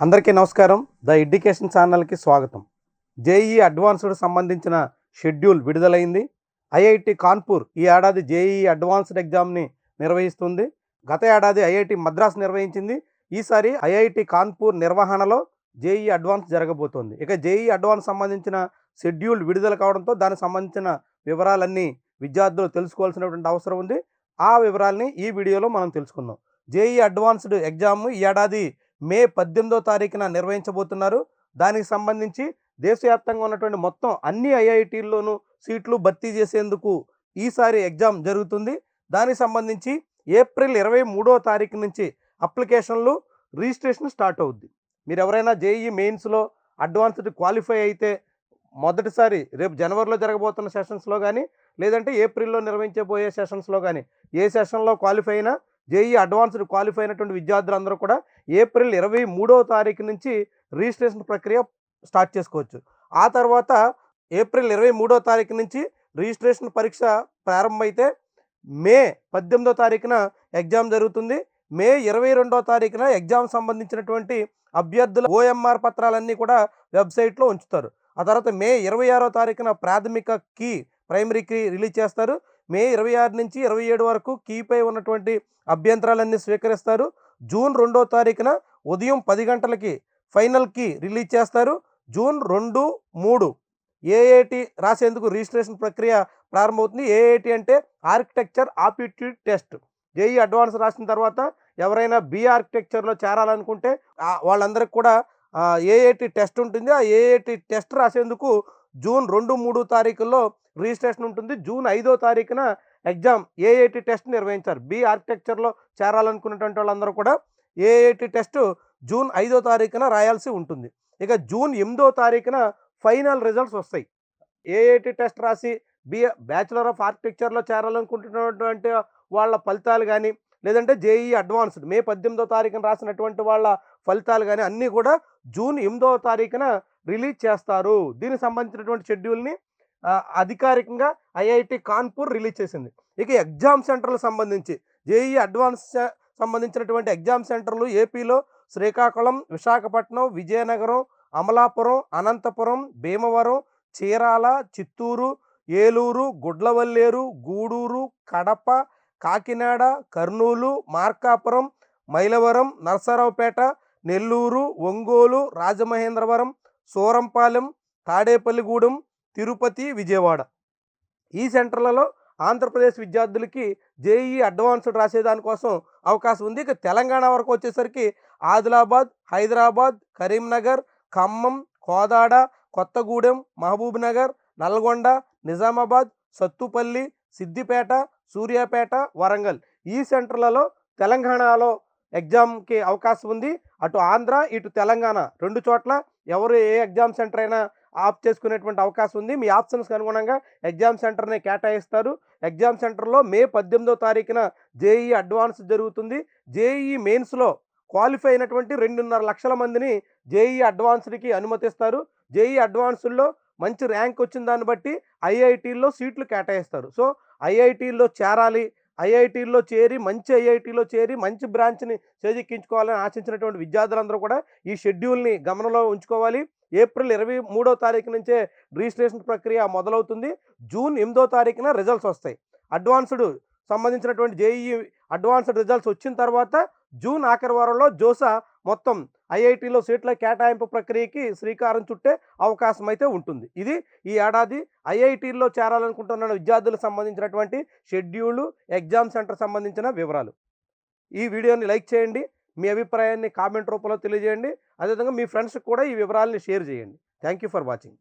అందరికీ నమస్కారం. The education ఛానల్కి స్వాగతం. జేఈ అడ్వాన్స్డ్ సంబంధించిన షెడ్యూల్ విడుదలైంది. ఐఐటి కాన్పూర్ ఈ ఏడాది జేఈ అడ్వాన్స్డ్ ఎగ్జామ్ని నిర్వహిస్తుంది. గత ఏడాది ఐఐటి మద్రాస్ నిర్వహించింది. ఈసారి ఐఐటి కాన్పూర్ నిర్వహణలో జేఈ అడ్వాన్స్ జరగబోతోంది. ఇక జేఈ అడ్వాన్స్ సంబంధించిన షెడ్యూల్ విడుదల కావడంతో దానికి సంబంధించిన వివరాలన్నీ విద్యార్థులు తెలుసుకోవాల్సినటువంటి అవసరం ఉంది. ఆ వివరాలని ఈ వీడియోలో మనం తెలుసుకుందాం. జేఈ అడ్వాన్స్డ్ ఎగ్జామ్ ఈ ఏడాది మే పద్దెనిమిదో తారీఖున నిర్వహించబోతున్నారు. దానికి సంబంధించి దేశవ్యాప్తంగా ఉన్నటువంటి మొత్తం అన్ని ఐఐటీల్లోనూ సీట్లు భర్తీ చేసేందుకు ఈసారి ఎగ్జామ్ జరుగుతుంది. దానికి సంబంధించి ఏప్రిల్ ఇరవై మూడో తారీఖు నుంచి అప్లికేషన్లు రిజిస్ట్రేషన్ స్టార్ట్ అవుద్ది. మీరు ఎవరైనా జేఈ మెయిన్స్లో అడ్వాన్స్డ్ క్వాలిఫై అయితే మొదటిసారి రేపు జనవరిలో జరగబోతున్న సెషన్స్లో కానీ లేదంటే ఏప్రిల్లో నిర్వహించబోయే సెషన్స్లో కానీ ఏ సెషన్లో క్వాలిఫై అయినా జేఈ అడ్వాన్స్డ్ క్వాలిఫై అయినటువంటి విద్యార్థులందరూ కూడా ఏప్రిల్ ఇరవై మూడవ తారీఖు నుంచి రిజిస్ట్రేషన్ ప్రక్రియ స్టార్ట్ చేసుకోవచ్చు. ఆ తర్వాత ఏప్రిల్ ఇరవై మూడో తారీఖు నుంచి రిజిస్ట్రేషన్ పరీక్ష ప్రారంభమైతే మే పద్దెనిమిదో తారీఖున ఎగ్జామ్ జరుగుతుంది. మే ఇరవై రెండో తారీఖున ఎగ్జామ్ సంబంధించినటువంటి అభ్యర్థుల ఓఎంఆర్ పత్రాలన్నీ కూడా వెబ్సైట్లో ఉంచుతారు. ఆ తర్వాత మే ఇరవై ఆరో తారీఖున ప్రాథమిక కీ ప్రైమరీ కీ రిలీజ్ చేస్తారు. మే ఇరవై ఆరు నుంచి ఇరవై ఏడు వరకు కీపై ఉన్నటువంటి అభ్యంతరాలన్నీ స్వీకరిస్తారు. జూన్ రెండో తారీఖున ఉదయం పది గంటలకి ఫైనల్కి రిలీజ్ చేస్తారు. జూన్ రెండు మూడు ఏఏటి రాసేందుకు రిజిస్ట్రేషన్ ప్రక్రియ ప్రారంభమవుతుంది. ఏఏటి అంటే architecture aptitude test. JEE advance రాసిన తర్వాత ఎవరైనా బి ఆర్కిటెక్చర్లో చేరాలనుకుంటే వాళ్ళందరికి కూడా ఏఏటి టెస్ట్ ఉంటుంది. ఆ ఏఏటి టెస్ట్ రాసేందుకు జూన్ రెండు మూడు తారీఖుల్లో రిజిస్ట్రేషన్ ఉంటుంది. జూన్ ఐదో తారీఖున ఎగ్జామ్ ఏఐటి టెస్ట్ నిర్వహించారు. బి ఆర్కిటెక్చర్లో చేరాలనుకున్నటువంటి వాళ్ళందరూ కూడా ఏఐటి టెస్ట్ జూన్ ఐదో తారీఖున రాయాల్సి ఉంటుంది. ఇక జూన్ ఎనిమిదో తారీఖున ఫైనల్ రిజల్ట్స్ వస్తాయి. ఏఐటి టెస్ట్ రాసి బి బ్యాచులర్ ఆఫ్ ఆర్కిటెక్చర్లో చేరాలనుకుంటున్నటువంటి వాళ్ళ ఫలితాలు కానీ లేదంటే జేఈ అడ్వాన్స్డ్ మే పద్దెనిమిదో తారీఖున రాసినటువంటి వాళ్ళ ఫలితాలు కానీ అన్నీ కూడా జూన్ ఎనిమిదో తారీఖున రిలీజ్ చేస్తారు. దీనికి సంబంధించినటువంటి షెడ్యూల్ని అధికారికంగా ఐఐటి కాన్పూర్ రిలీజ్ చేసింది. ఇక ఎగ్జామ్ సెంటర్లకు సంబంధించి జేఈ అడ్వాన్స్ సంబంధించినటువంటి ఎగ్జామ్ సెంటర్లు ఏపీలో శ్రీకాకుళం విశాఖపట్నం విజయనగరం అమలాపురం అనంతపురం భీమవరం చీరాల చిత్తూరు ఏలూరు గుడ్లవల్లేరు గూడూరు కడప కాకినాడ కర్నూలు మార్కాపురం మైలవరం నరసరావుపేట నెల్లూరు ఒంగోలు రాజమహేంద్రవరం సూరంపాలెం తాడేపల్లిగూడెం తిరుపతి విజయవాడ. ఈ సెంటర్లలో ఆంధ్రప్రదేశ్ విద్యార్థులకి జేఈ అడ్వాన్స్డ్ రాసేదానికోసం అవకాశం ఉంది. ఇక తెలంగాణ వరకు వచ్చేసరికి ఆదిలాబాద్ హైదరాబాద్ కరీంనగర్ ఖమ్మం కోదాడ కొత్తగూడెం మహబూబ్ నగర్ నల్గొండ నిజామాబాద్ సత్తుపల్లి సిద్దిపేట సూర్యాపేట వరంగల్. ఈ సెంటర్లలో తెలంగాణలో ఎగ్జామ్కి అవకాశం ఉంది. అటు ఆంధ్ర ఇటు తెలంగాణ రెండు చోట్ల ఎవరు ఏ ఎగ్జామ్ సెంటర్ అయినా ఆఫ్ చేసుకునేటువంటి అవకాశం ఉంది. మీ ఆప్షన్స్కి అనుగుణంగా ఎగ్జామ్ సెంటర్ని కేటాయిస్తారు. ఎగ్జామ్ సెంటర్లో మే పద్దెనిమిదో తారీఖున జేఈ అడ్వాన్స్ జరుగుతుంది. జేఈ మెయిన్స్లో క్వాలిఫై అయినటువంటి రెండున్నర లక్షల మందిని జేఈ అడ్వాన్స్డ్కి అనుమతిస్తారు. జేఈ అడ్వాన్స్డ్లో మంచి ర్యాంక్ వచ్చిన దాన్ని బట్టి ఐఐటీల్లో సీట్లు కేటాయిస్తారు. సో ఐఐటీల్లో చేరాలి ఐఐటీల్లో చేరి మంచి ఐఐటీలో చేరి మంచి బ్రాంచ్ని చేజిక్కించుకోవాలని ఆశించినటువంటి విద్యార్థులందరూ కూడా ఈ షెడ్యూల్ని గమనంలో ఉంచుకోవాలి. ఏప్రిల్ ఇరవై మూడో తారీఖు నుంచే రిజిస్ట్రేషన్ ప్రక్రియ మొదలవుతుంది. జూన్ ఎనిమిదో తారీఖున రిజల్ట్స్ వస్తాయి. అడ్వాన్స్డ్ సంబంధించినటువంటి జేఈఈ అడ్వాన్స్డ్ రిజల్ట్స్ వచ్చిన తర్వాత జూన్ ఆఖరి వారంలో జోసా మొత్తం ఐఐటీలో సీట్ల కేటాయింపు ప్రక్రియకి శ్రీకారం చుట్టే అవకాశం అయితే ఉంటుంది. ఇది ఈ ఏడాది ఐఐటీల్లో చేరాలనుకుంటున్న విద్యార్థులకు సంబంధించినటువంటి షెడ్యూలు ఎగ్జామ్ సెంటర్ సంబంధించిన వివరాలు. ఈ వీడియోని లైక్ చేయండి మీ అభిప్రాయాన్ని కామెంట్ రూపంలో తెలియజేయండి. అదేవిధంగా మీ ఫ్రెండ్స్కి కూడా ఈ వివరాలని షేర్ చేయండి. Thank you for watching.